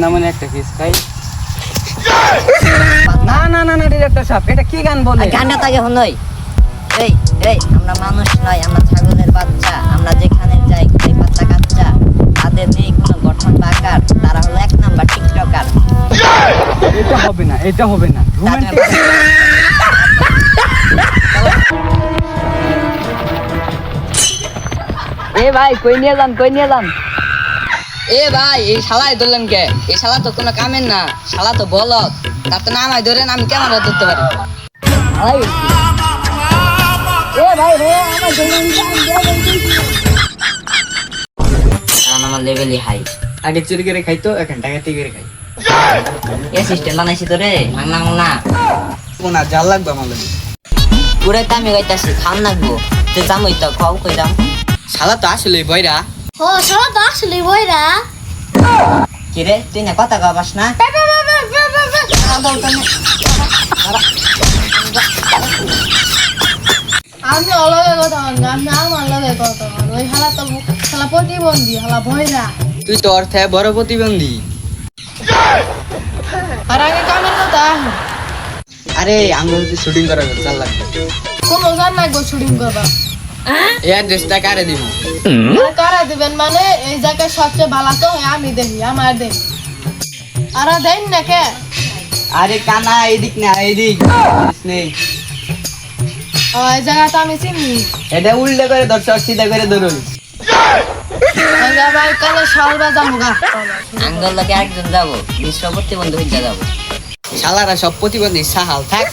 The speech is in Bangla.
না মানে একটা কিস খাই না না না না ডিরেক্টর সাহেব এটা কি গান বলে? গানটা তাকে হনই এই এই আমরা মানুষ নয় আমরা ছাগলের বাচ্চা আমরা যেখানে যাই খাই পাতা কাচ্চা তাদের নেই কোনো গঠন বা আকার তারা হলো এক নাম্বার টিকটকার। এটা হবে না এটা হবে না এ ভাই কই নিয়ে যান কই নিয়ে যান? এ ভাই এই শালাই ধরলেন কে? এই শালা তো কোনো কামের না শালা তো বলত তার তো নামাই ধরেন আমি কেমন ধরতে পারি? ভাই। এ ভাই রে আমার কারণ আমার লেভেলই হাই আগে চুরি করে খাইতো এখন টাকাতে করে খাই। এ সিস্টেম বানাইছি তো রে মাংনা মাংনা কোনা জাল লাগবে আমার লাগে। পুরাই তো আমি গাইতাছি খাম লাগবো। তুই জামই তো খাও কই দাম শালা তো আসলে বইরা। ও শালা তো আসলে বইরা। কি তুই না কথা কবাস না? আমি অলগে কথা বলছি আমি আমার লগে কথা বলছি ওই শালা তো শালা প্রতিবন্ধী শালা বইরা। তুই তো অর্থে বড় প্রতিবন্ধী। আর আগে কামের কথা। আরে হচ্ছে শুটিং করা জাল লাগবে কোনো জান লাগবে শুটিং করবা। অ্যাড্রেসটা কারে দিব কারা দিবেন মানে এই জায়গায় সবচেয়ে ভালো তো আমি দেখি আমার দেখি আর দেন না কে? আরে কানা এদিক না এদিক নেই। ও, এই জায়গা তো আমি চিনি। এটা উল্টে করে দর্শক সিধা করে ধরুন। যাব গা আঙ্গল লাগে একজন যাব বিশ্ব প্রতিবন্ধী যাব। শালারা সব প্রতিবন্ধী সাহাল থাক।